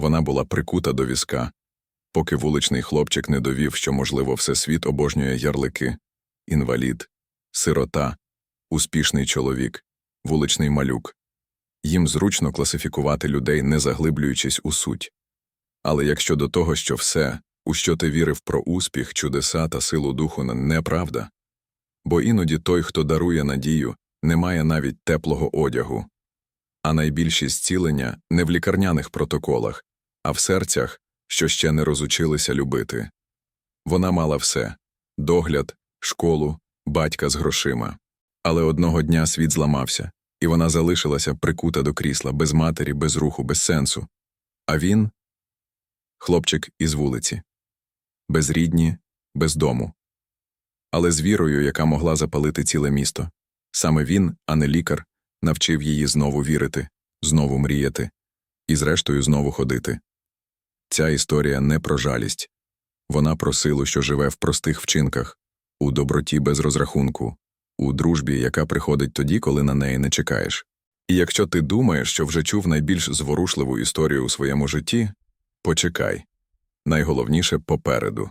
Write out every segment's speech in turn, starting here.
Вона була прикута до візка, поки вуличний хлопчик не довів, що, можливо, всесвіт обожнює ярлики, інвалід, сирота, успішний чоловік, вуличний малюк. Їм зручно класифікувати людей, не заглиблюючись у суть. Але якщо до того, що все, у що ти вірив про успіх, чудеса та силу духу, неправда, бо іноді той, хто дарує надію, не має навіть теплого одягу. А найбільші зцілення не в лікарняних протоколах, а в серцях, що ще не розучилися любити. Вона мала все догляд, школу, батька з грошима. Але одного дня світ зламався, і вона залишилася прикута до крісла, без матері, без руху, без сенсу. А він хлопчик із вулиці, без рідні, без дому. Але з вірою, яка могла запалити ціле місто. Саме він, а не лікар, навчив її знову вірити, знову мріяти і, зрештою, знову ходити. Ця історія не про жалість. Вона про силу, що живе в простих вчинках, у доброті без розрахунку, у дружбі, яка приходить тоді, коли на неї не чекаєш. І якщо ти думаєш, що вже чув найбільш зворушливу історію у своєму житті, почекай найголовніше попереду.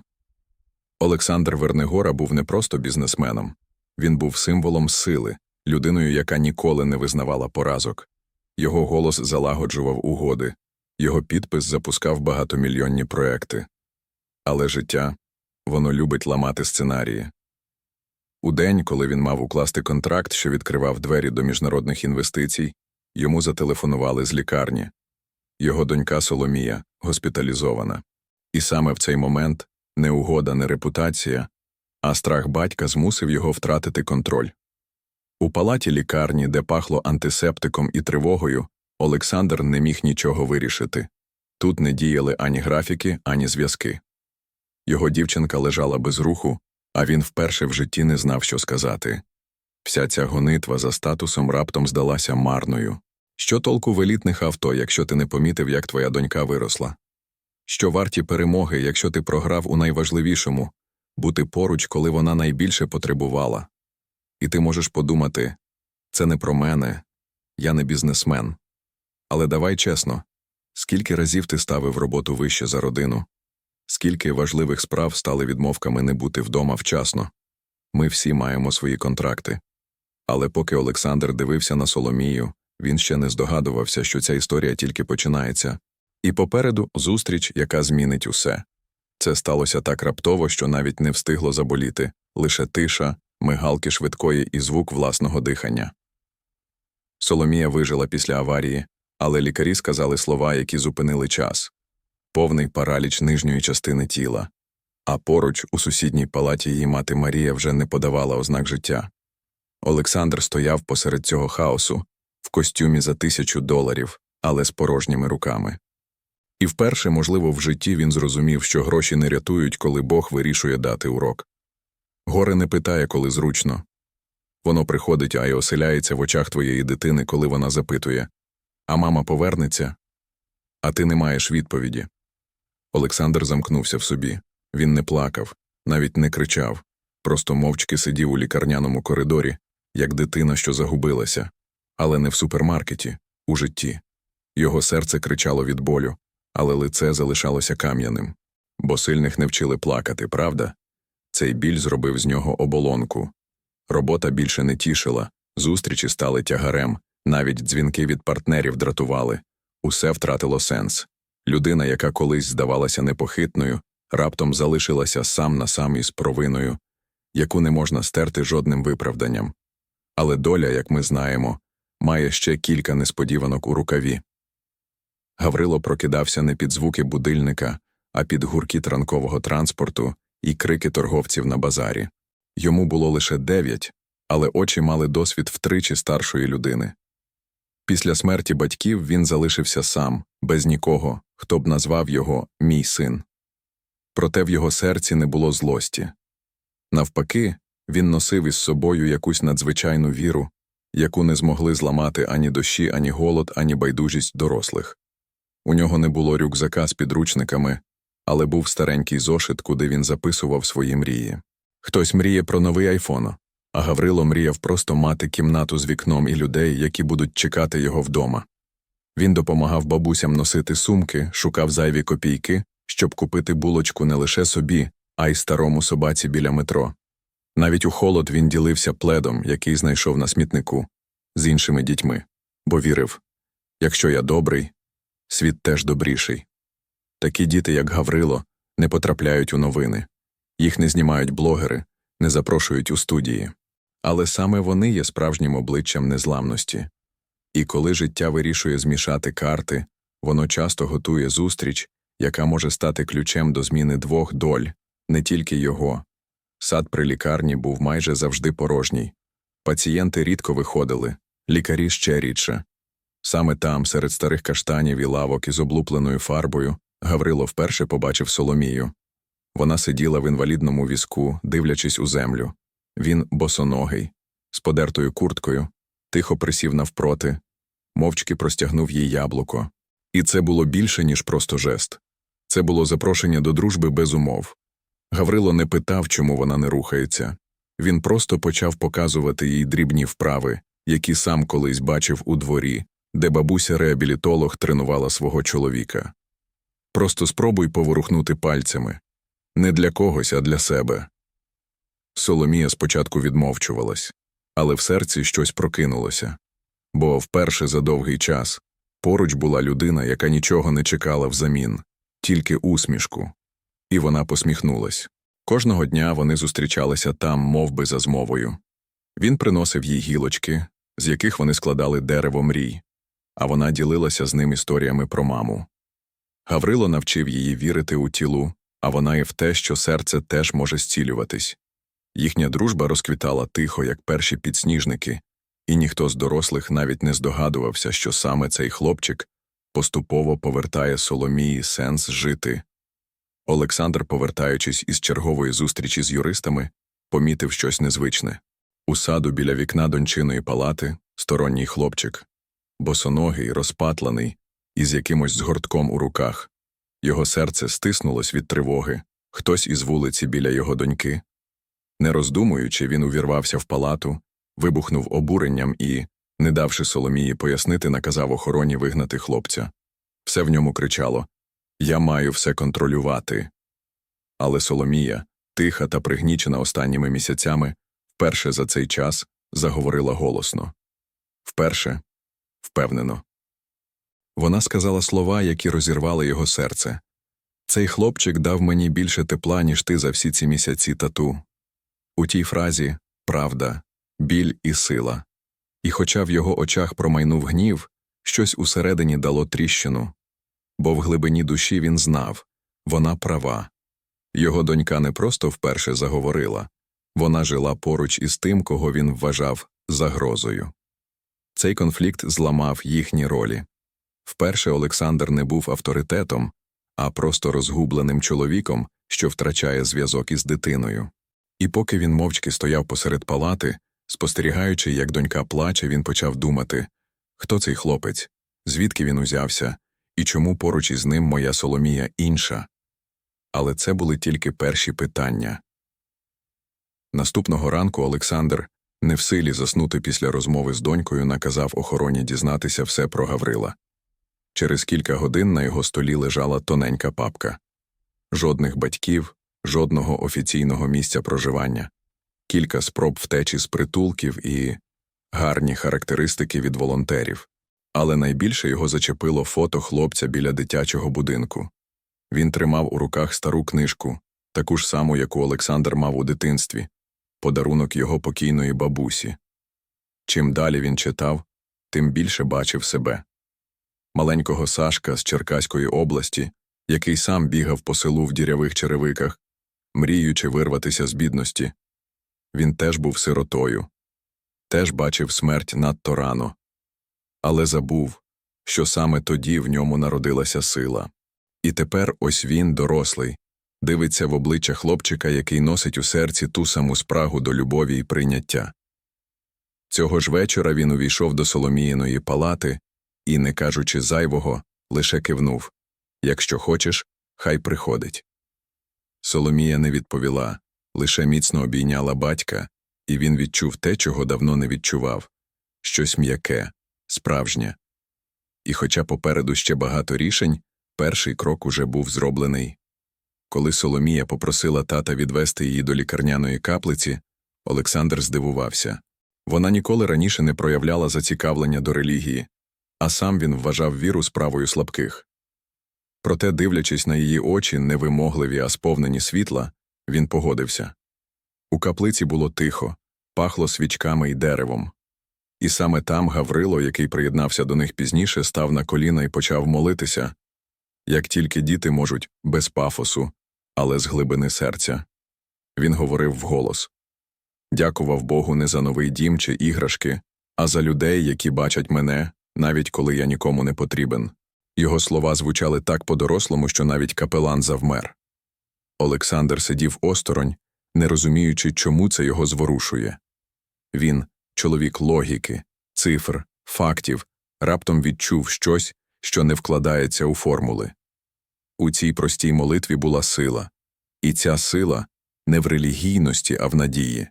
Олександр Вернигора був не просто бізнесменом, він був символом сили, людиною, яка ніколи не визнавала поразок. Його голос залагоджував угоди, його підпис запускав багатомільйонні проекти. Але життя воно любить ламати сценарії. У день, коли він мав укласти контракт, що відкривав двері до міжнародних інвестицій, йому зателефонували з лікарні. Його донька Соломія госпіталізована. І саме в цей момент не угода, не репутація, а страх батька змусив його втратити контроль. У палаті лікарні, де пахло антисептиком і тривогою, Олександр не міг нічого вирішити. Тут не діяли ані графіки, ані зв'язки. Його дівчинка лежала без руху, а він вперше в житті не знав, що сказати. Вся ця гонитва за статусом раптом здалася марною. Що толку в елітних авто, якщо ти не помітив, як твоя донька виросла? Що варті перемоги, якщо ти програв у найважливішому бути поруч, коли вона найбільше потребувала? І ти можеш подумати це не про мене, я не бізнесмен. Але давай чесно скільки разів ти ставив роботу вище за родину? Скільки важливих справ стали відмовками не бути вдома вчасно? Ми всі маємо свої контракти. Але поки Олександр дивився на Соломію, він ще не здогадувався, що ця історія тільки починається. І попереду зустріч, яка змінить усе. Це сталося так раптово, що навіть не встигло заболіти лише тиша, мигалки швидкої і звук власного дихання. Соломія вижила після аварії, але лікарі сказали слова, які зупинили час повний параліч нижньої частини тіла, а поруч у сусідній палаті її мати Марія вже не подавала ознак життя. Олександр стояв посеред цього хаосу в костюмі за тисячу доларів, але з порожніми руками. І вперше, можливо, в житті він зрозумів, що гроші не рятують, коли Бог вирішує дати урок. Горе не питає, коли зручно. Воно приходить, а й оселяється в очах твоєї дитини, коли вона запитує А мама повернеться? А ти не маєш відповіді. Олександр замкнувся в собі. Він не плакав, навіть не кричав, просто мовчки сидів у лікарняному коридорі, як дитина, що загубилася, але не в супермаркеті, у житті. Його серце кричало від болю, але лице залишалося кам'яним, бо сильних не вчили плакати, правда? Цей біль зробив з нього оболонку. Робота більше не тішила, зустрічі стали тягарем, навіть дзвінки від партнерів дратували. Усе втратило сенс. Людина, яка колись здавалася непохитною, раптом залишилася сам на сам із провиною, яку не можна стерти жодним виправданням. Але доля, як ми знаємо, має ще кілька несподіванок у рукаві. Гаврило прокидався не під звуки будильника, а під гуркіт ранкового транспорту і крики торговців на базарі. Йому було лише дев'ять, але очі мали досвід втричі старшої людини. Після смерті батьків він залишився сам, без нікого, хто б назвав його мій син. Проте в його серці не було злості. Навпаки, він носив із собою якусь надзвичайну віру, яку не змогли зламати ані дощі, ані голод, ані байдужість дорослих. У нього не було рюкзака з підручниками, але був старенький зошит, куди він записував свої мрії. Хтось мріє про новий айфон, а Гаврило мріяв просто мати кімнату з вікном і людей, які будуть чекати його вдома. Він допомагав бабусям носити сумки, шукав зайві копійки, щоб купити булочку не лише собі, а й старому собаці біля метро. Навіть у холод він ділився пледом, який знайшов на смітнику, з іншими дітьми, бо вірив якщо я добрий, світ теж добріший. Такі діти, як Гаврило, не потрапляють у новини, їх не знімають блогери, не запрошують у студії. Але саме вони є справжнім обличчям незламності. І коли життя вирішує змішати карти, воно часто готує зустріч, яка може стати ключем до зміни двох доль, не тільки його. Сад при лікарні був майже завжди порожній. Пацієнти рідко виходили, лікарі ще рідше. Саме там, серед старих каштанів і лавок із облупленою фарбою, Гаврило вперше побачив Соломію. Вона сиділа в інвалідному візку, дивлячись у землю. Він босоногий, з подертою курткою, тихо присів навпроти, мовчки простягнув їй яблуко. І це було більше, ніж просто жест. Це було запрошення до дружби без умов. Гаврило не питав, чому вона не рухається. Він просто почав показувати їй дрібні вправи, які сам колись бачив у дворі, де бабуся-реабілітолог тренувала свого чоловіка. Просто спробуй поворухнути пальцями не для когось, а для себе. Соломія спочатку відмовчувалась, але в серці щось прокинулося. Бо вперше за довгий час поруч була людина, яка нічого не чекала взамін, тільки усмішку. І вона посміхнулась. Кожного дня вони зустрічалися там, мов би, за змовою. Він приносив їй гілочки, з яких вони складали дерево мрій, а вона ділилася з ним історіями про маму. Гаврило навчив її вірити у тілу, а вона і в те, що серце теж може зцілюватись. Їхня дружба розквітала тихо, як перші підсніжники, і ніхто з дорослих навіть не здогадувався, що саме цей хлопчик поступово повертає Соломії сенс жити. Олександр, повертаючись із чергової зустрічі з юристами, помітив щось незвичне. У саду біля вікна дончиної палати сторонній хлопчик, босоногий, розпатланий, із якимось згортком у руках. Його серце стиснулось від тривоги, хтось із вулиці біля його доньки. Не роздумуючи, він увірвався в палату, вибухнув обуренням і, не давши Соломії пояснити, наказав охороні вигнати хлопця. Все в ньому кричало Я маю все контролювати. Але Соломія, тиха та пригнічена останніми місяцями, вперше за цей час заговорила голосно. Вперше, впевнено. Вона сказала слова, які розірвали його серце. Цей хлопчик дав мені більше тепла, ніж ти за всі ці місяці тату. У тій фразі правда, біль і сила. І хоча в його очах промайнув гнів, щось усередині дало тріщину, бо в глибині душі він знав вона права. Його донька не просто вперше заговорила вона жила поруч із тим, кого він вважав загрозою. Цей конфлікт зламав їхні ролі. Вперше Олександр не був авторитетом, а просто розгубленим чоловіком, що втрачає зв'язок із дитиною. І поки він мовчки стояв посеред палати, спостерігаючи, як донька плаче, він почав думати хто цей хлопець, звідки він узявся, і чому поруч із ним моя Соломія інша. Але це були тільки перші питання. Наступного ранку Олександр, не в силі заснути після розмови з донькою, наказав охороні дізнатися все про Гаврила. Через кілька годин на його столі лежала тоненька папка. Жодних батьків, жодного офіційного місця проживання, кілька спроб втечі з притулків і гарні характеристики від волонтерів. Але найбільше його зачепило фото хлопця біля дитячого будинку. Він тримав у руках стару книжку, таку ж саму, яку Олександр мав у дитинстві, подарунок його покійної бабусі. Чим далі він читав, тим більше бачив себе. Маленького Сашка з Черкаської області, який сам бігав по селу в дірявих черевиках, мріючи вирватися з бідності. Він теж був сиротою, теж бачив смерть надто рано, але забув, що саме тоді в ньому народилася сила. І тепер ось він, дорослий, дивиться в обличчя хлопчика, який носить у серці ту саму спрагу до любові і прийняття. Цього ж вечора він увійшов до Соломіїної палати і, не кажучи зайвого, лише кивнув Якщо хочеш, хай приходить. Соломія не відповіла, лише міцно обійняла батька, і він відчув те, чого давно не відчував щось м'яке, справжнє. І хоча попереду ще багато рішень, перший крок уже був зроблений. Коли Соломія попросила тата відвести її до лікарняної каплиці, Олександр здивувався. Вона ніколи раніше не проявляла зацікавлення до релігії, а сам він вважав віру справою слабких. Проте, дивлячись на її очі, невимогливі, а сповнені світла, він погодився. У каплиці було тихо, пахло свічками й деревом. І саме там Гаврило, який приєднався до них пізніше, став на коліна і почав молитися, як тільки діти можуть без пафосу, але з глибини серця. Він говорив вголос Дякував Богу не за новий дім чи іграшки, а за людей, які бачать мене, навіть коли я нікому не потрібен. Його слова звучали так по-дорослому, що навіть капелан завмер. Олександр сидів осторонь, не розуміючи, чому це його зворушує. Він, чоловік логіки, цифр, фактів, раптом відчув щось, що не вкладається у формули. У цій простій молитві була сила, і ця сила не в релігійності, а в надії.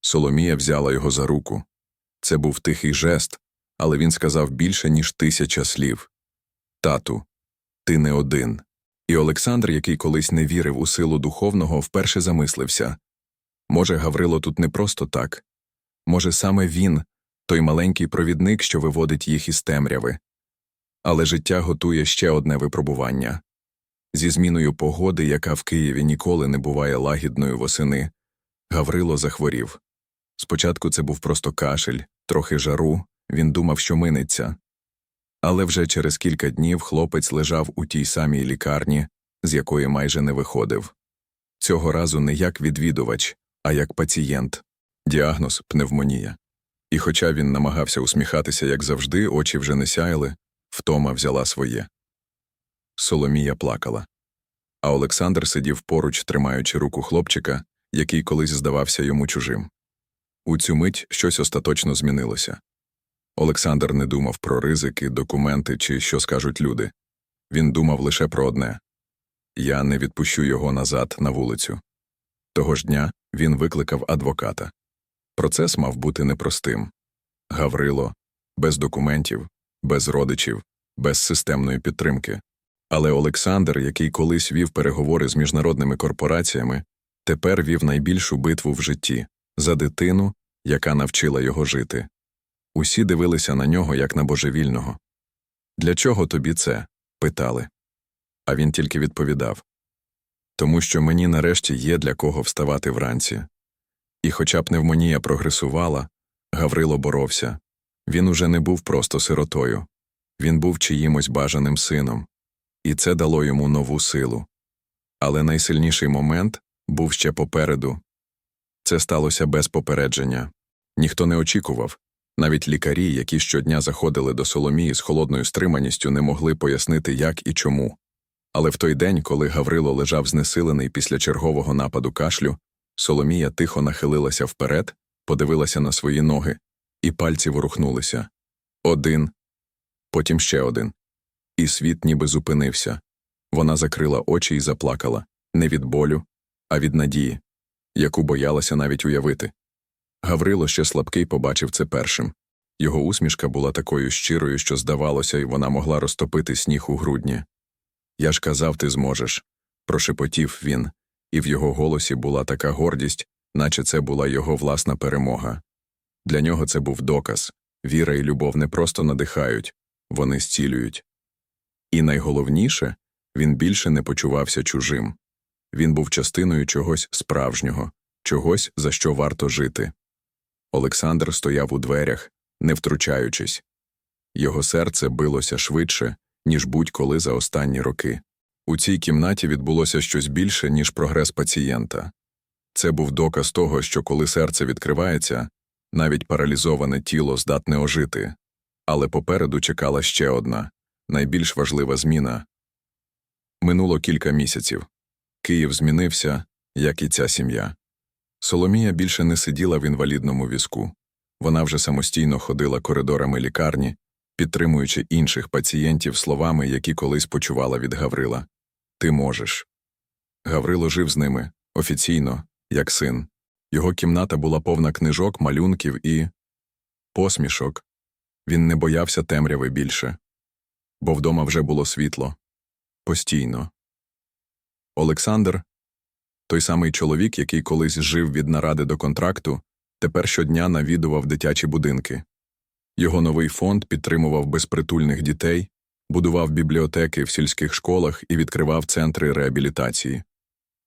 Соломія взяла його за руку. Це був тихий жест, але він сказав більше, ніж тисяча слів. Тату, ти не один. І Олександр, який колись не вірив у силу духовного, вперше замислився. Може, Гаврило тут не просто так. Може, саме він, той маленький провідник, що виводить їх із темряви. Але життя готує ще одне випробування. Зі зміною погоди, яка в Києві ніколи не буває лагідною восени, Гаврило захворів. Спочатку це був просто кашель, трохи жару, він думав, що минеться. Але вже через кілька днів хлопець лежав у тій самій лікарні, з якої майже не виходив. Цього разу не як відвідувач, а як пацієнт. Діагноз пневмонія. І хоча він намагався усміхатися, як завжди, очі вже не сяяли, втома взяла своє. Соломія плакала. А Олександр сидів поруч, тримаючи руку хлопчика, який колись здавався йому чужим. У цю мить щось остаточно змінилося. Олександр не думав про ризики, документи чи що скажуть люди. Він думав лише про одне я не відпущу його назад на вулицю. Того ж дня він викликав адвоката. Процес мав бути непростим Гаврило, без документів, без родичів, без системної підтримки. Але Олександр, який колись вів переговори з міжнародними корпораціями, тепер вів найбільшу битву в житті за дитину, яка навчила його жити. Усі дивилися на нього як на божевільного. Для чого тобі це? питали. А він тільки відповідав Тому що мені нарешті є для кого вставати вранці. І хоча пневмонія прогресувала, Гаврило боровся. Він уже не був просто сиротою, він був чиїмось бажаним сином, і це дало йому нову силу. Але найсильніший момент був ще попереду. Це сталося без попередження. Ніхто не очікував, навіть лікарі, які щодня заходили до Соломії з холодною стриманістю, не могли пояснити, як і чому. Але в той день, коли Гаврило лежав знесилений після чергового нападу кашлю, Соломія тихо нахилилася вперед, подивилася на свої ноги, і пальці ворухнулися. Один, потім ще один. І світ ніби зупинився. Вона закрила очі і заплакала не від болю, а від надії, яку боялася навіть уявити. Гаврило ще слабкий побачив це першим. Його усмішка була такою щирою, що здавалося, і вона могла розтопити сніг у грудні. Я ж казав, ти зможеш, прошепотів він, і в його голосі була така гордість, наче це була його власна перемога. Для нього це був доказ віра і любов не просто надихають, вони зцілюють. І найголовніше він більше не почувався чужим він був частиною чогось справжнього, чогось, за що варто жити. Олександр стояв у дверях, не втручаючись. Його серце билося швидше, ніж будь-коли за останні роки. У цій кімнаті відбулося щось більше, ніж прогрес пацієнта. Це був доказ того, що коли серце відкривається, навіть паралізоване тіло здатне ожити. Але попереду чекала ще одна, найбільш важлива зміна. Минуло кілька місяців. Київ змінився, як і ця сім'я. Соломія більше не сиділа в інвалідному візку. Вона вже самостійно ходила коридорами лікарні, підтримуючи інших пацієнтів словами, які колись почувала від Гаврила Ти можеш. Гаврило жив з ними офіційно, як син. Його кімната була повна книжок, малюнків і посмішок. Він не боявся темряви більше. бо вдома вже було світло. Постійно. Олександр, той самий чоловік, який колись жив від наради до контракту, тепер щодня навідував дитячі будинки. Його новий фонд підтримував безпритульних дітей, будував бібліотеки в сільських школах і відкривав центри реабілітації.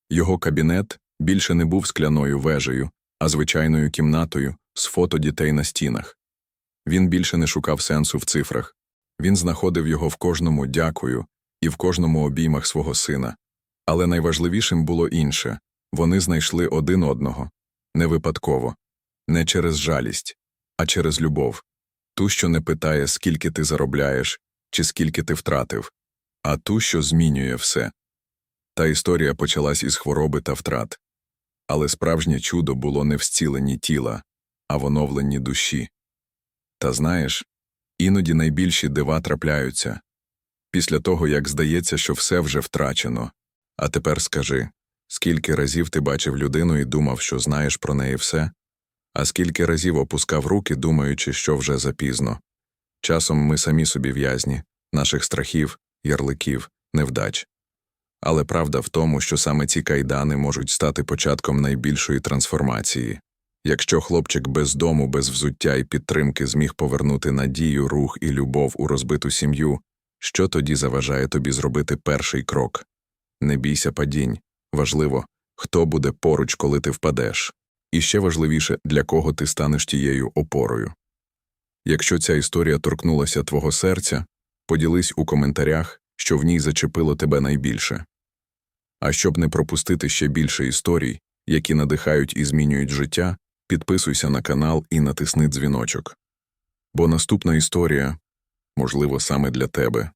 Його кабінет більше не був скляною вежею, а звичайною кімнатою з фото дітей на стінах. Він більше не шукав сенсу в цифрах. Він знаходив його в кожному дякую і в кожному обіймах свого сина. Але найважливішим було інше вони знайшли один одного не випадково, не через жалість, а через любов ту, що не питає, скільки ти заробляєш чи скільки ти втратив, а ту, що змінює все. Та історія почалась із хвороби та втрат. Але справжнє чудо було не в зціленні тіла, а в оновленні душі. Та знаєш, іноді найбільші дива трапляються після того, як здається, що все вже втрачено. А тепер скажи, скільки разів ти бачив людину і думав, що знаєш про неї все, а скільки разів опускав руки, думаючи, що вже запізно. Часом ми самі собі в'язні, наших страхів, ярликів, невдач. Але правда в тому, що саме ці кайдани можуть стати початком найбільшої трансформації. Якщо хлопчик без дому, без взуття і підтримки зміг повернути надію, рух і любов у розбиту сім'ю, що тоді заважає тобі зробити перший крок? Не бійся падінь. Важливо, хто буде поруч, коли ти впадеш. І ще важливіше, для кого ти станеш тією опорою. Якщо ця історія торкнулася твого серця, поділись у коментарях, що в ній зачепило тебе найбільше. А щоб не пропустити ще більше історій, які надихають і змінюють життя, підписуйся на канал і натисни дзвіночок. Бо наступна історія, можливо, саме для тебе.